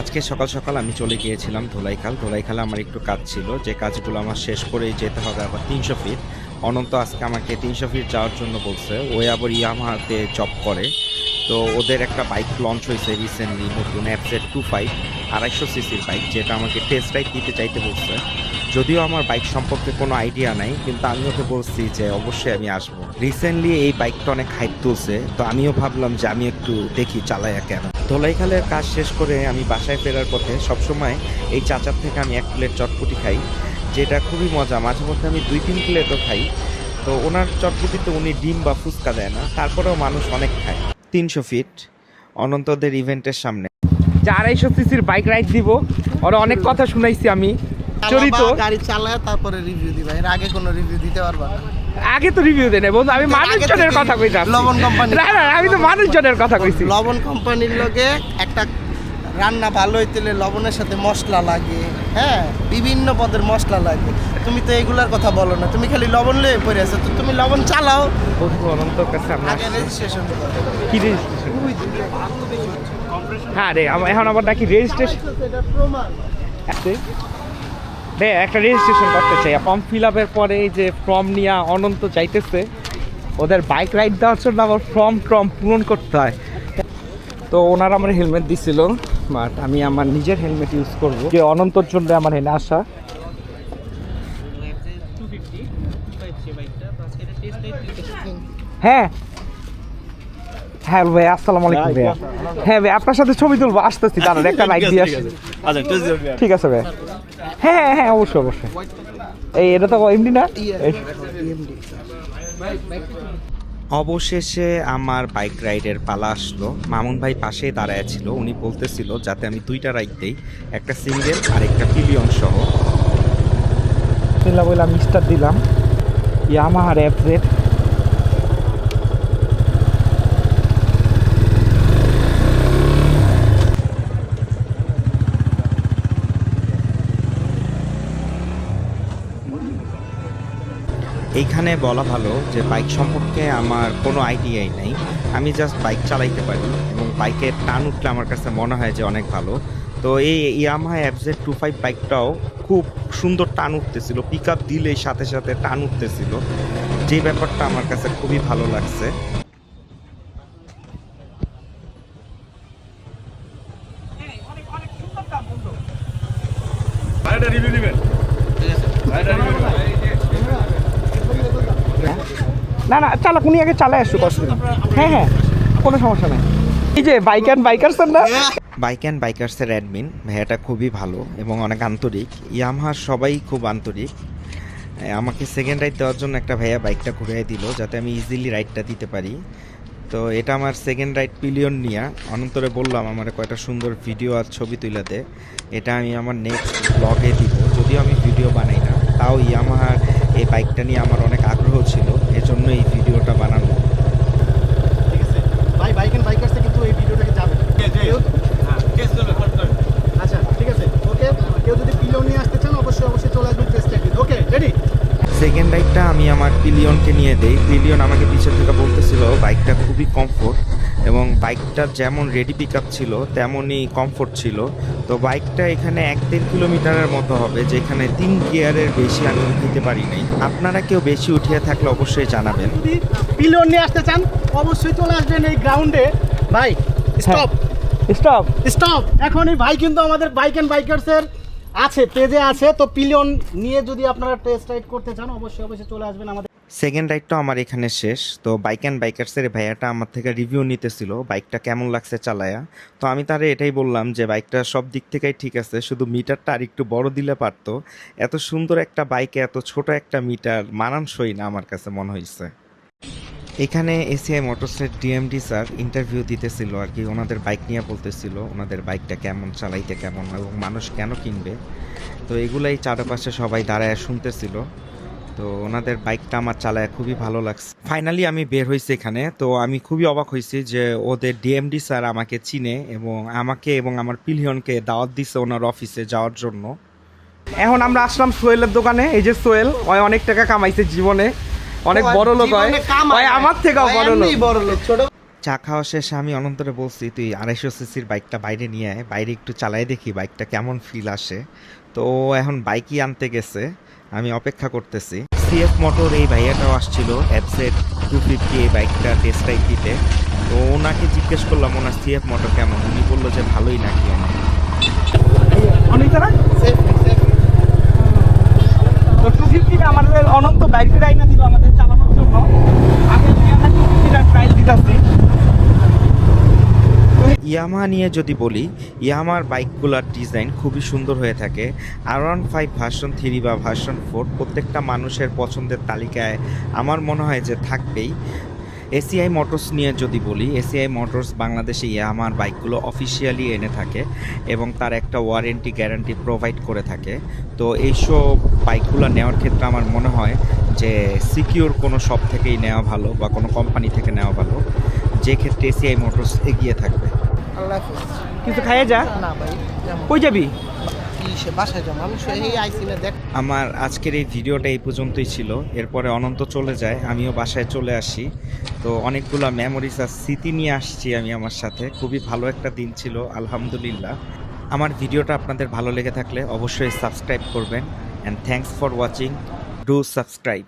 আজকে সকাল সকাল আমি চলে গিয়েছিলাম ধোলাইখাল। ধোলাইখালে আমার একটু কাজ ছিল। যে কাজগুলো আমার শেষ করেই যেতে হবে আবার তিনশো ফিট। অনন্ত আজকে আমাকে তিনশো ফিট যাওয়ার জন্য বলছে। ও আবার ইয়ামাহাতে জব করে। তো ওদের একটা বাইক লঞ্চ হয়েছে রিসেন্টলি নতুন অ্যাপসেট টু ফাইভ আড়াইশো সিসির বাইক যেটা আমাকে টেস্ট রাইড দিতে চাইতে বলছে। যদিও আমার বাইক সম্পর্কে কোনো আইডিয়া নাই, কিন্তু আমি ওকে বলছি যে অবশ্যই আমি আসব। রিসেন্টলি এই বাইকটা অনেক হাইট তুলছে। তো আমিও ভাবলাম যে আমি একটু দেখি চালাইয়া কেন। ধোলাইখালের কাজ শেষ করে আমি বাসায় ফেরার পথে সবসময় এই চাচার থেকে আমি এক প্লেট চটপুটি খাই, যেটা খুবই মজা। মাঝে মধ্যে আমি দুই তিন প্লেটও খাই। তো ওনার চটপটিতে উনি ডিম বা ফুচকা দেয় না, তারপরেও মানুষ অনেক খায়। তিনশো ফিট, অনন্তদের ইভেন্টের সামনে। যে আড়াইশো সিসির বাইক রাইড দিব, ওরা অনেক কথা শুনাইছি আমি। চরিত? গাড়ি চালায় তারপরে রিভিউ দিবা। এর আগে কোনো রিভিউ দিতে পারবা না। আগে তো রিভিউ দেন বন্ধু আমি মানুষজনের কথা কইতাম লবণ company। না না আমি তো মানুষজনের কথা কইছি। লবণ কোম্পানির লগে একটা রান্না ভালো হইতে লবণের সাথে মশলা লাগে হ্যাঁ? বিভিন্ন পদের মশলা লাগে। তুমি তো এগুলার কথা বলো না তুমি খালি লবণ লয়ে পড়ে আছো তো তুমি লবণ চালাও। বন্ধু অনন্তর কাছে আমরা রেজিস্ট্রেশন কি রেজিস্ট্রেশন হ্যাঁ রে আমার এখন আবার নাকি রেজিস্ট্রেশন এটা প্রমাণ। একটা রেজিস্ট্রেশন করতে চাই। ফর্ম ফিল আপের পরে এই যে ফর্ম নিয়ে অনন্ত চাইতেছে ওদের বাইক রাইড দেওয়ার জন্য আবার ফর্ম টর্ম পূরণ করতে হয়। তো ওনারা আমার হেলমেট দিছিল বাট আমি আমার নিজের হেলমেট ইউজ করব। যে অনন্তর জন্য আমার এনে আসা। হ্যাঁ হ্যাঁ ভাই আসসালামু আলাইকুম ভাইয়া। হ্যাঁ ভাই আপনার সাথে ছবি তুলবো আসতেছি দাঁড়ান একটা লাইক দিয়ে আসি। ঠিক আছে ভাই। হ্যাঁ হ্যাঁ হ্যাঁ অবশ্যই অবশ্যই। এই এটা তো এমনি না? অবশেষে আমার বাইক রাইডের পালা আসলো। মামুন ভাই পাশেই দাঁড়ায় ছিল। উনি বলতেছিল যাতে আমি দুইটা রাইড দেই একটা সিঙ্গেল আর একটা পিলিয়ন সহ। দিলাম বললাম মিস্টার দিলাম। ইয়ামাহার অ্যাপসের এইখানে বলা ভালো যে বাইক সম্পর্কে আমার কোনো আইডিয়াই নাই। আমি জাস্ট বাইক চালাইতে পারি এবং বাইকের টান উঠলে আমার কাছে মনে হয় যে অনেক ভালো। তো এই ইয়ামাহা অ্যাপজেড টু ফাইভ বাইকটাও খুব সুন্দর টান উঠতেছিল। পিক আপ দিলেই সাথে সাথে টান উঠতেছিল। যে ব্যাপারটা আমার কাছে খুবই ভালো লাগছে। না না, চালাক, উনি আগে চালায় আসুক, অসুবিধা। হ্যাঁ হ্যাঁ কোনো সমস্যা নেই। এই যে বাইক অ্যান্ড বাইকার্স না বাইক অ্যান্ড বাইকার্সের অ্যাডমিন ভাইয়াটা খুবই ভালো এবং অনেক আন্তরিক। ইয়ামাহার সবাই খুব আন্তরিক। আমাকে সেকেন্ড রাইড দেওয়ার জন্য একটা ভাইয়া বাইকটা ঘুরিয়ে দিল, যাতে আমি ইজিলি রাইডটা দিতে পারি। তো এটা আমার সেকেন্ড রাইড পিলিয়ন নিয়ে। অনন্তরে বললাম, আমার কয়টা সুন্দর ভিডিও আর ছবি তুলাতে এটা আমি আমার নেক্সট ব্লগে দিব, যদিও আমি ভিডিও বানাই না। তাও ইয়ামাহার এই বাইকটা নিয়ে আমার অনেক আগ্রহ এই ভিডিওটা বানানো। ঠিক আছে। ভাই বাইক বাইকার্সে কিন্তু এই ভিডিওটাকে যাবে। কেউ- আচ্ছা ঠিক আছে। ওকে কেউ যদি পিলিয়ন নিয়ে আসতে চান অবশ্যই অবশ্যই চলে আসবেন ওকে রেডি সেকেন্ড বাইকটা আমি আমার পিলিয়নকে নিয়ে দেই। পিলিয়ন আমাকে পিছন থেকে বলতেছিল বাইকটা খুবই কমফোর্ট এবং বাইকটার যেমন রেডি পিক আপ ছিল তেমনই কমফোর্ট ছিল। তো বাইকটা এখানে এক দেড় কিলোমিটারের মতো হবে যেখানে তিন গিয়ারের বেশি আমি উঠাইতে পারি নাই। আপনারা কেউ বেশি উঠিয়ে থাকলে অবশ্যই জানাবেন। যদি পিলিয়ন নিয়ে আসতে চান অবশ্যই চলে আসবেন এই গ্রাউন্ডে ভাই স্টপ স্টপ স্টপ এখন এই ভাই কিন্তু আমাদের বাইক অ্যান্ড বাইকার্সের আছে পেজে আছে। তো পিলিয়ন নিয়ে যদি আপনারা টেস্ট রাইড করতে চান অবশ্যই অবশ্যই চলে আসবেন আমাদের সেকেন্ড রাইডটা আমার এখানে শেষ। তো বাইক অ্যান্ড বাইকার্সের ভাইয়াটা আমার থেকে রিভিউ নিতেছিল বাইকটা কেমন লাগছে চালায়া। তো আমি তারে এটাই বললাম যে বাইকটা সব দিক থেকেই ঠিক আছে, শুধু মিটারটা আর একটু বড় দিলে পারতো। এত সুন্দর একটা বাইকে এত ছোট একটা মিটার মানানসই না আমার কাছে মনে হয়েছে এখানে এসিআই মোটরসের ডিএমডি স্যার ইন্টারভিউ দিতেছিল আর কি, ওনাদের বাইক নিয়ে বলতেছিল, ওনাদের বাইকটা কেমন, চালাইতে কেমন, এবং মানুষ কেন কিনবে? তো এগুলাই চারপাশে সবাই দাঁড়ায় শুনতেছিল। তো ওনাদের বাইকটা আমার চালায় খুবই ভালো লাগছে। ফাইনালি আমি বের হয়েছি এখানে তো আমি খুবই অবাক হয়েছি যে ওদের ডিএমডি স্যার আমাকে চিনে এবং আমাকে এবং আমার পিলিয়নকে দাওয়াত দিছে ওনার অফিসে যাওয়ার জন্য। এখন আমরা আসলাম সোহেলের দোকানে এই যে সোহেল ওই অনেক টাকা কামাইছে জীবনে। অনেক বড় লোক হয়। আমার থেকেও বড় লোক বড় লোক ছোট। চা খাওয়া শেষে আমি অনন্তরে বলছি তুই আড়াইশো সিসির বাইকটা বাইরে নিয়ে আয় বাইরে একটু চালাই দেখি বাইকটা কেমন ফিল আসে। তো এখন বাইকই আনতে গেছে। আমি অপেক্ষা করতেছি। সিএফ মোটর এই ভাইয়াটাও আসছিল অ্যাপসেট টু ফিফটি এই বাইকটা টেস্ট রাইড দিতে। তো ওনাকে জিজ্ঞেস করলাম, ওনার সিএফ মোটর কেমন? উনি বলল যে, ভালোই নাকি অনেক। অনেক. তো টু ফিফটিটা আমাদের অনন্ত বাইক রাইনা দিল আমাদের চালানোর জন্য আমি টু ফিফটিটা ট্রায়াল দিতেছি ইয়ামা নিয়ে যদি বলি, ইয়ামার বাইকগুলোর ডিজাইন খুবই সুন্দর হয়ে থাকে। আর ওয়ান ফাইভ ভার্সন থ্রি বা ভার্সন ফোর প্রত্যেকটা মানুষের পছন্দের তালিকায় আমার মনে হয় যে থাকবেই। এসিআই মোটরস নিয়ে যদি বলি এসিআই মোটরস বাংলাদেশে ইয়ামার বাইকগুলো অফিসিয়ালি এনে থাকে এবং তার একটা ওয়ারেন্টি গ্যারান্টি প্রোভাইড করে থাকে। তো এইসব বাইকগুলো নেওয়ার ক্ষেত্রে আমার মনে হয় যে সিকিউর কোনো শপ থেকেই নেওয়া ভালো বা কোনো কোম্পানি থেকে নেওয়া ভালো। যে ক্ষেত্রে এসিআই মোটরস এগিয়ে থাকবে। আল্লাহ হাফেজ। কিছু খাইয়ে যা। না ভাই কই যাবি? ইসে বাসায় যাব। আমি সে- এই আইসি না দেখ আমার আজকের এই ভিডিওটা এই পর্যন্তই ছিল। এরপরে অনন্ত চলে যায়। আমিও বাসায় চলে আসি। তো অনেকগুলো মেমোরিজ আর স্মৃতি নিয়ে আসছি আমি আমার সাথে। খুবই ভালো একটা দিন ছিল আলহামদুলিল্লাহ। আমার ভিডিওটা আপনাদের ভালো লেগে থাকলে অবশ্যই সাবস্ক্রাইব করবেন। And thanks for watching do subscribe